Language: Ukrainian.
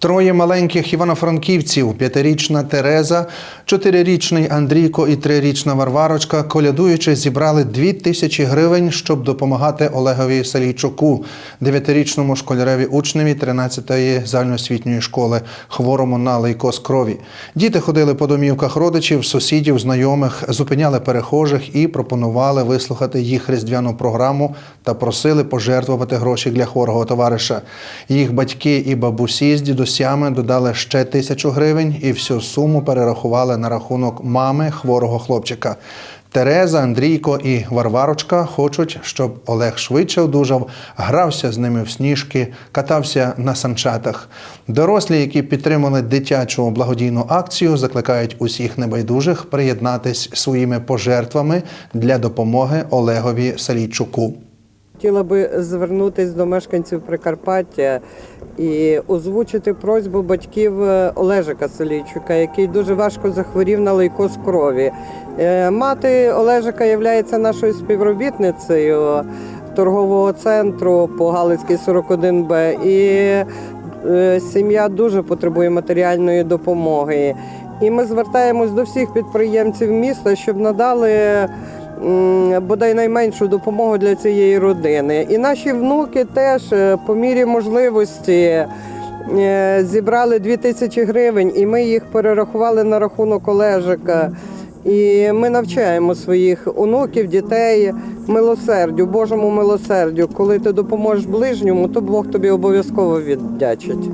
Троє маленьких івано-франківців, п'ятирічна Тереза, чотирирічний Андрійко і трирічна Варварочка, колядуючи, зібрали дві тисячі гривень, щоб допомагати Олегові Салійчуку, дев'ятирічному школяреві учневі 13-ї загальноосвітньої школи, хворому на лейкоз крові. Діти ходили по домівках родичів, сусідів, знайомих, зупиняли перехожих і пропонували вислухати їх різдвяну програму та просили пожертвувати гроші для хворого товариша. Їх батьки і бабусі з дідусями додали ще тисячу гривень і всю суму перерахували на рахунок мами хворого хлопчика. Тереза, Андрійко і Варварочка хочуть, щоб Олег швидше одужав, грався з ними в сніжки, катався на санчатах. Дорослі, які підтримали дитячу благодійну акцію, закликають усіх небайдужих приєднатись своїми пожертвами для допомоги Олегові Салійчуку. Хотіла би звернутися до мешканців Прикарпаття і озвучити просьбу батьків е, Олежика Солійчука, який дуже важко захворів на лейкоз крові. Е, Мати Олежика є нашою співробітницею торгового центру по Галицькій 41Б. І е, сім'я дуже потребує матеріальної допомоги. І ми звертаємось до всіх підприємців міста, щоб надали бодай найменшу допомогу для цієї родини. І наші внуки теж е, по мірі можливості е, зібрали 2 тисячі гривень, і ми їх перерахували на рахунок Олежика. І ми навчаємо своїх онуків, дітей милосердю, Божому милосердю. Коли ти допоможеш ближньому, то Бог тобі обов'язково віддячить.